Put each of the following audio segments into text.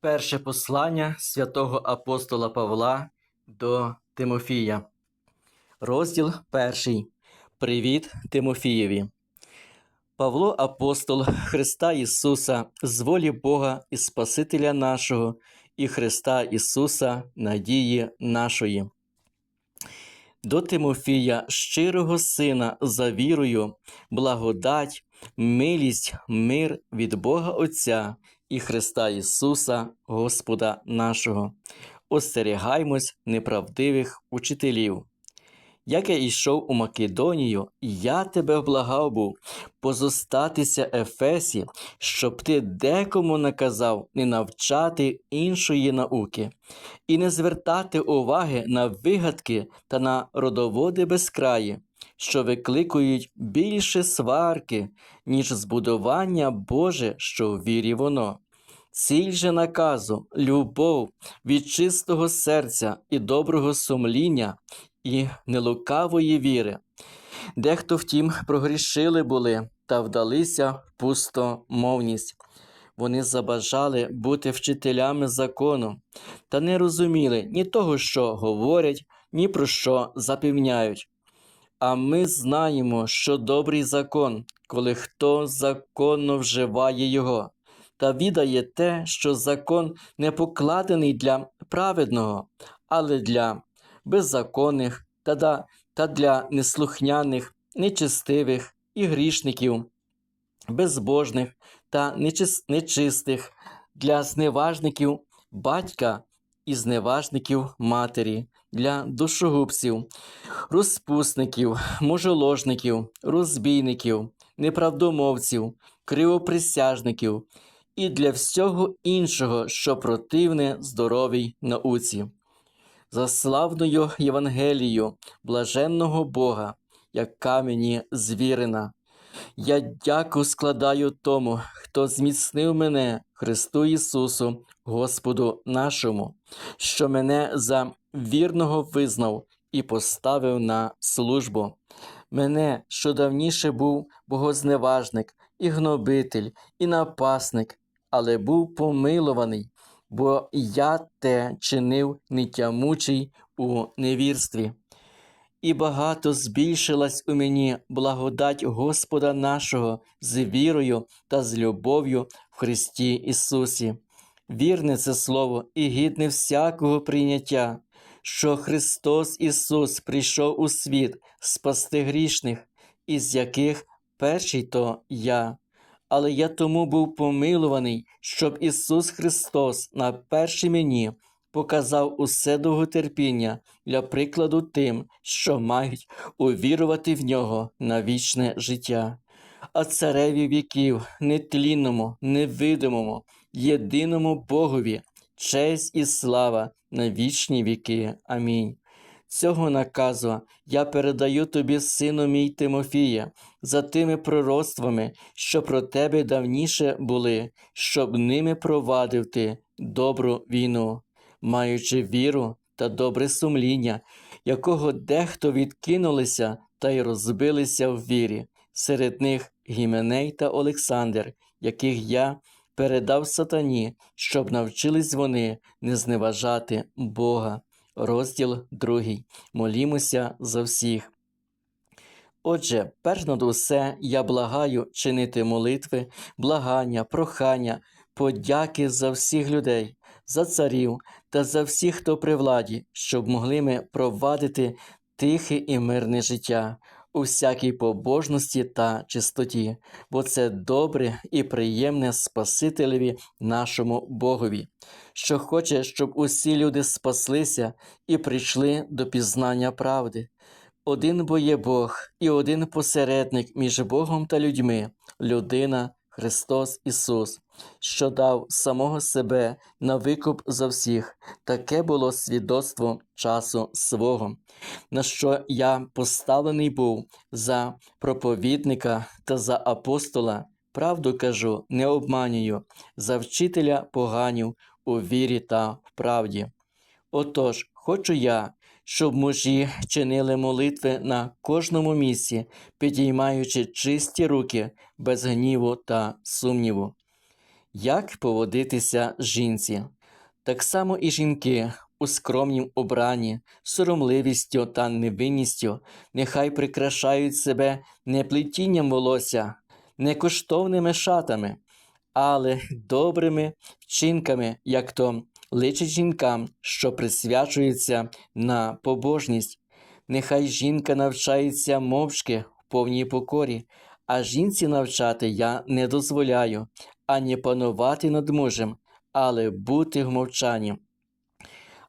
Перше послання святого апостола Павла до Тимофія. Розділ перший. Привіт Тимофієві. Павло апостол Христа Ісуса, з волі Бога і Спасителя нашого, і Христа Ісуса, надії нашої. До Тимофія, щирого сина, за вірою, благодать, милість, мир від Бога Отця і Христа Ісуса, Господа нашого. Остерігаймось неправдивих учителів. Як я йшов у Македонію, я тебе благав був позостатися Ефесі, щоб ти декому наказав не навчати іншої науки, і не звертати уваги на вигадки та на родоводи безкраї, що викликують більше сварки, ніж збудування Боже, що в вірі воно. Ціль же наказу, любов від чистого серця і доброго сумління, і нелукавої віри. Дехто, втім, прогрішили були та вдалися в пустомовність. Вони забажали бути вчителями закону, та не розуміли ні того, що говорять, ні про що запевняють. А ми знаємо, що добрий закон, коли хто законно вживає його, та відає те, що закон не покладений для праведного, але для беззаконних та, та для неслухняних, нечестивих і грішників, безбожних та нечис- нечистих, для зневажників батька і зневажників матері, для душогубців, розпусників, мужоложників, розбійників, неправдомовців, кривоприсяжників і для всього іншого, що противне здоровій науці за славною Євангелією блаженного Бога, яка мені звірена. Я дяку складаю тому, хто зміцнив мене, Христу Ісусу, Господу нашому, що мене за вірного визнав і поставив на службу. Мене, що давніше був богозневажник, і гнобитель, і напасник, але був помилований, бо я те чинив нетямучий у невірстві. І багато збільшилась у мені благодать Господа нашого з вірою та з любов'ю в Христі Ісусі. Вірне це слово і гідне всякого прийняття, що Христос Ісус прийшов у світ спасти грішних, із яких перший то я але я тому був помилуваний, щоб Ісус Христос на першій мені показав усе довготерпіння для прикладу тим, що мають увірувати в нього на вічне життя. А цареві віків, нетлінному, невидимому, єдиному Богові, честь і слава на вічні віки. Амінь. Цього наказу я передаю тобі, сину мій Тимофія, за тими пророцтвами, що про тебе давніше були, щоб ними провадив ти добру війну, маючи віру та добре сумління, якого дехто відкинулися та й розбилися в вірі, серед них Гіменей та Олександр, яких я передав сатані, щоб навчились вони не зневажати Бога. Розділ 2. Молімося за всіх. Отже, перш над усе я благаю чинити молитви, благання, прохання, подяки за всіх людей, за царів та за всіх, хто при владі, щоб могли ми провадити тихе і мирне життя у всякій побожності та чистоті, бо це добре і приємне Спасителеві нашому Богові, що хоче, щоб усі люди спаслися і прийшли до пізнання правди. Один бо є Бог і один посередник між Богом та людьми, людина Христос Ісус, що дав самого себе на викуп за всіх, таке було свідоцтво часу свого, на що я поставлений був за проповідника та за апостола, правду кажу, не обманюю, за вчителя поганів у вірі та в правді. Отож, хочу я, щоб мужі чинили молитви на кожному місці, підіймаючи чисті руки без гніву та сумніву. як поводитися жінці. Так само і жінки у скромнім обранні, соромливістю та невинністю, нехай прикрашають себе не плетінням волосся, не коштовними шатами, але добрими вчинками, як то личить жінкам, що присвячуються на побожність. Нехай жінка навчається мовчки в повній покорі, а жінці навчати я не дозволяю, ані панувати над мужем, але бути в мовчанні.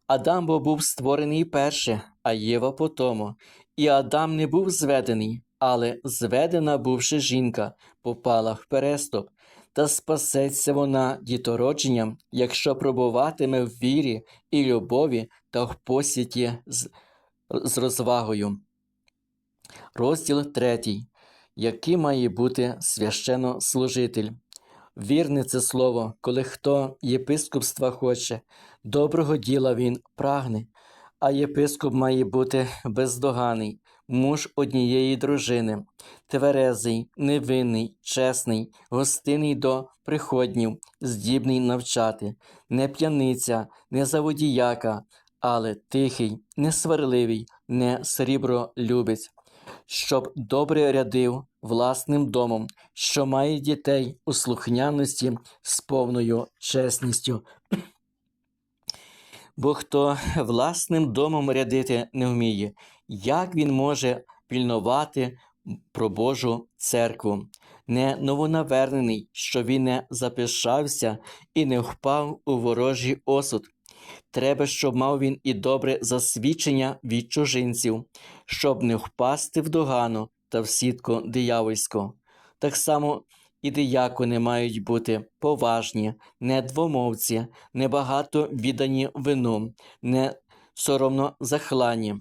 Адам бо був створений перше, а Єва потому. І Адам не був зведений, але зведена бувши жінка, попала в перестоп. Та спасеться вона дітородженням, якщо пробуватиме в вірі і любові та в посвіті з, з розвагою. Розділ третій. Який має бути священнослужитель? Вірне це слово, коли хто єпископства хоче, доброго діла він прагне, а єпископ має бути бездоганий, муж однієї дружини, тверезий, невинний, чесний, гостинний до приходнів, здібний навчати, не п'яниця, не заводіяка, але тихий, не сварливий, не срібролюбець, щоб добре рядив власним домом, що має дітей у слухняності з повною чесністю. Бо хто власним домом рядити не вміє, як він може пільнувати про Божу церкву, не новонавернений, що він не запишався і не впав у ворожий осуд. Треба, щоб мав він і добре засвідчення від чужинців, щоб не впасти в догану та в сітку диявольську. Так само і диякони мають бути поважні, не двомовці, не багато віддані вину, не соромно захлані,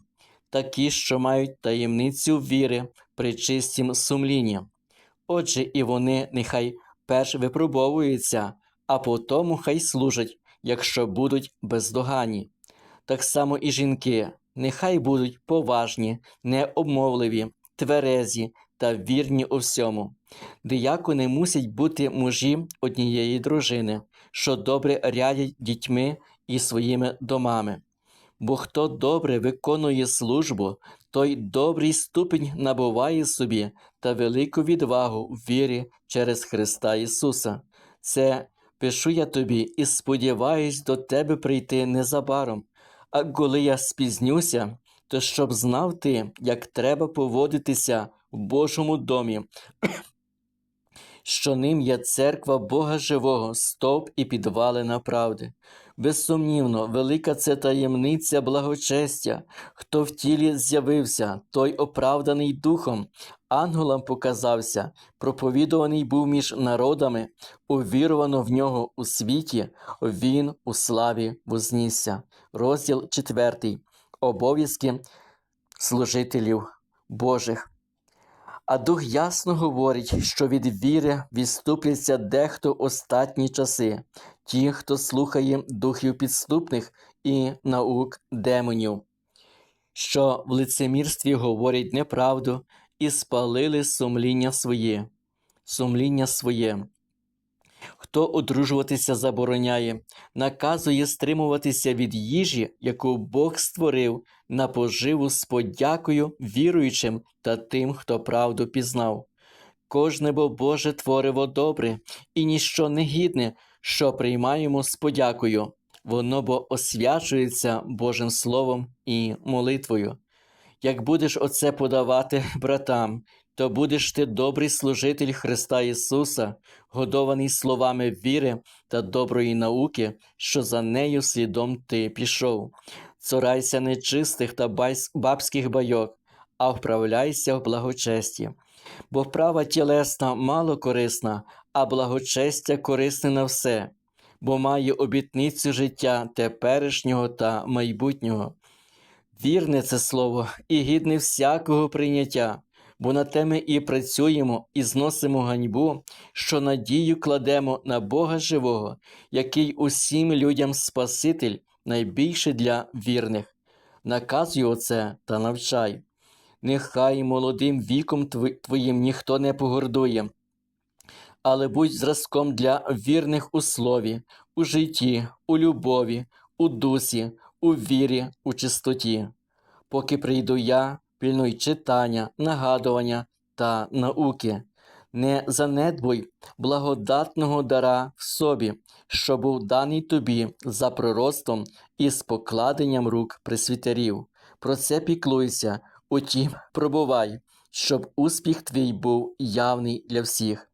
такі, що мають таємницю віри при чистім сумлінні. Отже, і вони нехай перш випробовуються, а потому хай служать, якщо будуть бездоганні. Так само і жінки, нехай будуть поважні, необмовливі, тверезі та вірні у всьому. Диякони мусять бути мужі однієї дружини, що добре рядять дітьми і своїми домами. Бо хто добре виконує службу, той добрий ступінь набуває собі та велику відвагу в вірі через Христа Ісуса. Це пишу я тобі і сподіваюсь до тебе прийти незабаром. А коли я спізнюся, то щоб знав ти, як треба поводитися в Божому домі, що ним є церква Бога Живого, стовп і підвалина правди. Безсумнівно, велика це таємниця благочестя, хто в тілі з'явився, той оправданий духом, ангелам показався, проповідуваний був між народами, увірувано в нього у світі, він у славі вознісся. Розділ 4. Обов'язки служителів Божих. А дух ясно говорить, що від віри відступляться дехто останні часи, ті, хто слухає духів підступних і наук демонів, що в лицемірстві говорять неправду і спалили сумління своє, сумління своє. Хто одружуватися забороняє, наказує стримуватися від їжі, яку Бог створив на поживу з подякою віруючим та тим, хто правду пізнав. Кожне бо Боже твориво добре і ніщо не гідне, що приймаємо з подякою, воно бо освячується Божим Словом і молитвою. Як будеш оце подавати братам, то будеш ти добрий служитель Христа Ісуса, годований словами віри та доброї науки, що за нею слідом ти пішов. Цурайся нечистих та бабських байок, а вправляйся в благочесті. Бо вправа тілесна мало корисна, а благочестя корисне на все, бо має обітницю життя теперішнього та майбутнього. Вірне це слово і гідне всякого прийняття бо на те ми і працюємо, і зносимо ганьбу, що надію кладемо на Бога живого, який усім людям Спаситель найбільше для вірних. Наказую оце та навчай. Нехай молодим віком твоїм ніхто не погордує, але будь зразком для вірних у слові, у житті, у любові, у дусі, у вірі, у чистоті. Поки прийду я, пильнуй читання, нагадування та науки. Не занедбуй благодатного дара в собі, що був даний тобі за пророцтвом і з покладенням рук пресвітерів. Про це піклуйся, утім, пробувай, щоб успіх твій був явний для всіх.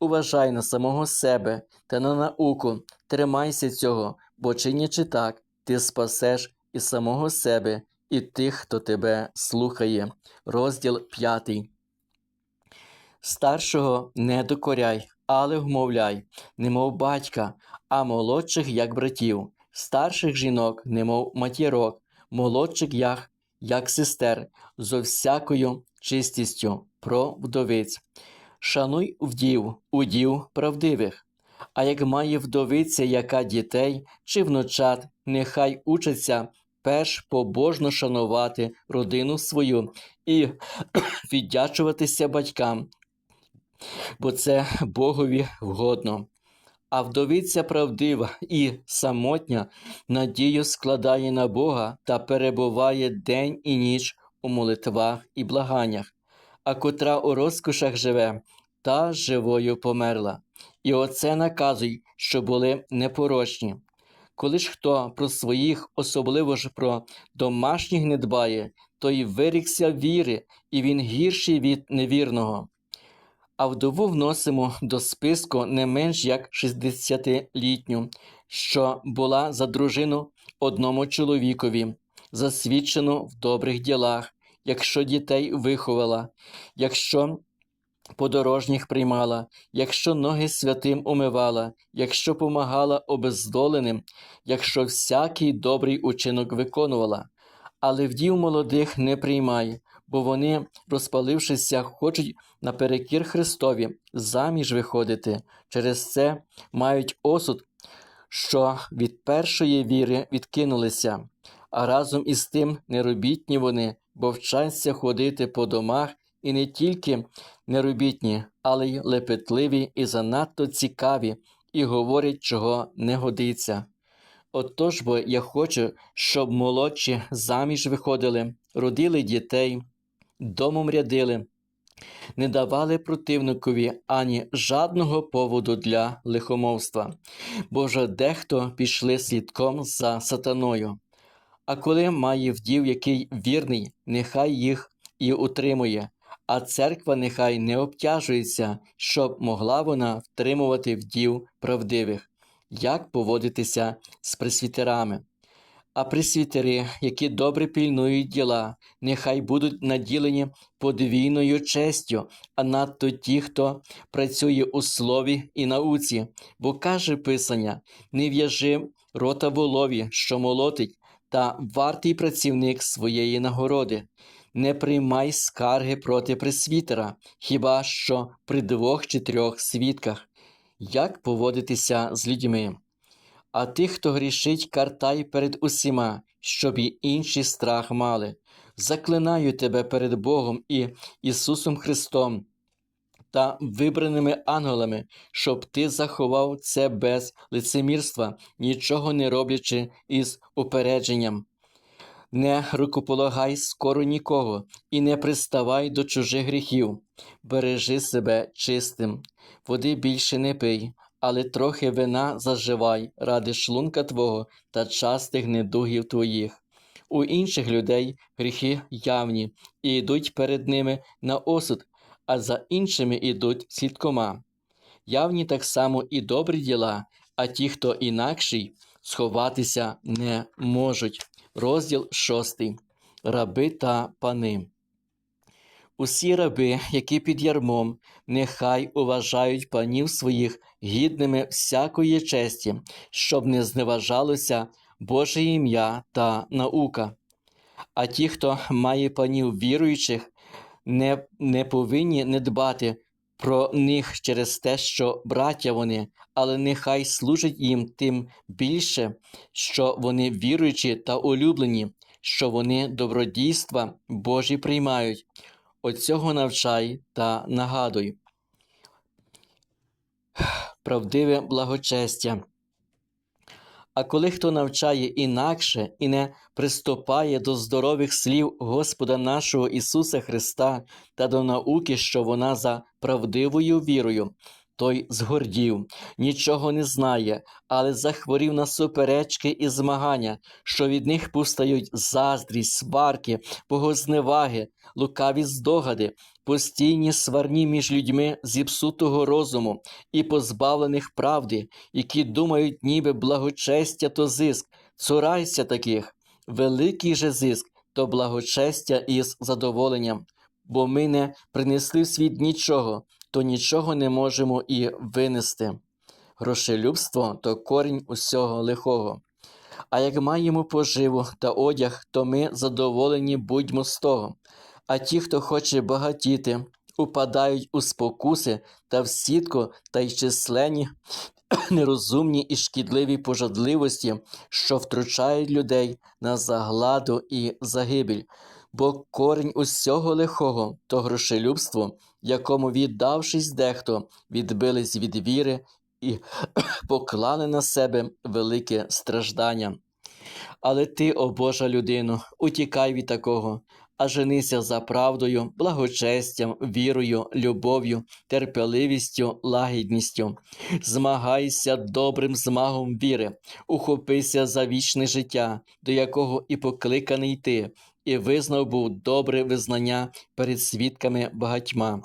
Уважай на самого себе та на науку, тримайся цього, бо чинячи так, ти спасеш і самого себе, і тих, хто тебе слухає. Розділ 5. Старшого не докоряй, але вмовляй, немов батька, а молодших як братів, старших жінок, немов матірок, молодших як, як сестер, зо всякою чистістю про вдовиць. Шануй вдів, удів правдивих. А як має вдовиця яка дітей чи внучат, нехай учаться перш побожно шанувати родину свою і віддячуватися батькам, бо це Богові вгодно. А вдовиця правдива і самотня надію складає на Бога та перебуває день і ніч у молитвах і благаннях, а котра у розкошах живе, та живою померла. І оце наказуй, що були непорочні. Коли ж хто про своїх, особливо ж про домашніх не дбає, то й вирікся віри, і він гірший від невірного. А вдову вносимо до списку не менш як 60-літню, що була за дружину одному чоловікові, засвідчену в добрих ділах, якщо дітей виховала, якщо подорожніх приймала, якщо ноги святим умивала, якщо помагала обездоленим, якщо всякий добрий учинок виконувала. Але вдів молодих не приймай, бо вони, розпалившися, хочуть наперекір Христові заміж виходити. Через це мають осуд, що від першої віри відкинулися, а разом із тим неробітні вони, бо вчаться ходити по домах і не тільки неробітні, але й лепетливі і занадто цікаві, і говорять, чого не годиться. Отож бо я хочу, щоб молодші заміж виходили, родили дітей, домом рядили, не давали противникові ані жадного поводу для лихомовства, бо вже дехто пішли слідком за сатаною. А коли має вдів, який вірний, нехай їх і утримує, а церква нехай не обтяжується, щоб могла вона втримувати вдів правдивих як поводитися з пресвітерами. А пресвітери, які добре пільнують діла, нехай будуть наділені подвійною честю, а надто ті, хто працює у слові і науці, бо каже Писання: не в'яжи рота волові, що молотить, та вартий працівник своєї нагороди. Не приймай скарги проти пресвітера, хіба що при двох чи трьох свідках як поводитися з людьми. А тих, хто грішить, картай перед усіма, щоб і інші страх мали. Заклинаю тебе перед Богом і Ісусом Христом та вибраними ангелами, щоб ти заховав це без лицемірства, нічого не роблячи із упередженням. Не рукополагай скоро нікого і не приставай до чужих гріхів, бережи себе чистим, води більше не пий, але трохи вина заживай ради шлунка твого та частих недугів твоїх. У інших людей гріхи явні і йдуть перед ними на осуд, а за іншими йдуть слідкома. Явні так само і добрі діла, а ті, хто інакший, сховатися не можуть. Розділ 6. Раби та пани. Усі раби, які під ярмом, нехай уважають панів своїх гідними всякої честі, щоб не зневажалося Боже ім'я та наука. А ті, хто має панів віруючих, не, не повинні не дбати про них через те, що браття вони, але нехай служить їм тим більше, що вони віруючі та улюблені, що вони добродійства Божі приймають. Оцього навчай та нагадуй. правдиве благочестя. А коли хто навчає інакше і не приступає до здорових слів Господа нашого Ісуса Христа та до науки, що вона за правдивою вірою, той згордів, нічого не знає, але захворів на суперечки і змагання, що від них повстають заздрість, сварки, богозневаги, лукаві здогади, постійні сварні між людьми зіпсутого розуму і позбавлених правди, які думають, ніби благочестя то зиск. Цурайся таких, великий же зиск то благочестя із задоволенням, бо ми не принесли в світ нічого, то нічого не можемо і винести. Грошелюбство то корінь усього лихого. А як маємо поживу та одяг, то ми задоволені будьмо з того. А ті, хто хоче багатіти, упадають у спокуси та в сітку та й численні нерозумні і шкідливі пожадливості, що втручають людей на загладу і загибель. Бо корінь усього лихого то грошелюбство, якому, віддавшись дехто, відбились від віри і поклали на себе велике страждання. Але ти, о Божа людину, утікай від такого, а женися за правдою, благочестям, вірою, любов'ю, терпеливістю, лагідністю. Змагайся добрим змагом віри, ухопися за вічне життя, до якого і покликаний ти, і визнав був добре визнання перед свідками багатьма.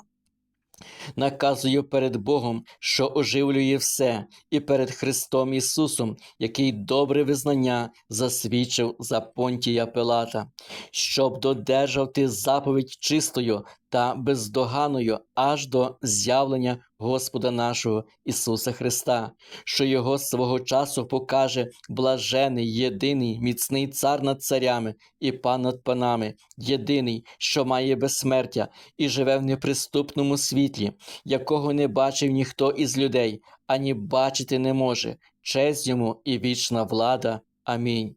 Наказую перед Богом, що оживлює все, і перед Христом Ісусом, який добре визнання засвідчив за Понтія Пилата, щоб додержав ти заповідь чистою та бездоганою аж до з'явлення Господа нашого Ісуса Христа, що Його свого часу покаже блажений, єдиний, міцний цар над царями і пан над панами, єдиний, що має безсмертя і живе в неприступному світлі, якого не бачив ніхто із людей, ані бачити не може. Честь йому і вічна влада. Амінь.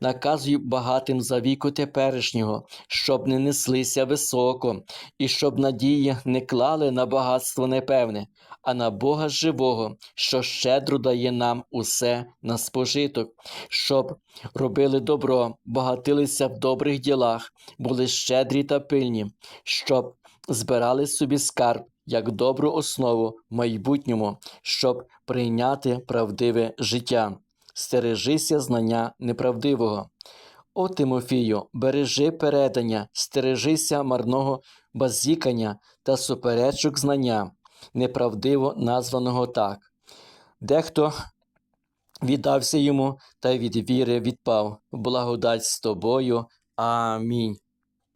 Наказую багатим за віку теперішнього, щоб не неслися високо, і щоб надії не клали на багатство непевне, а на Бога живого, що щедро дає нам усе на спожиток, щоб робили добро, багатилися в добрих ділах, були щедрі та пильні, щоб збирали собі скарб як добру основу в майбутньому, щоб прийняти правдиве життя стережися знання неправдивого. О Тимофію, бережи передання, стережися марного базікання та суперечок знання, неправдиво названого так. Дехто віддався йому та від віри відпав. Благодать з тобою. Амінь.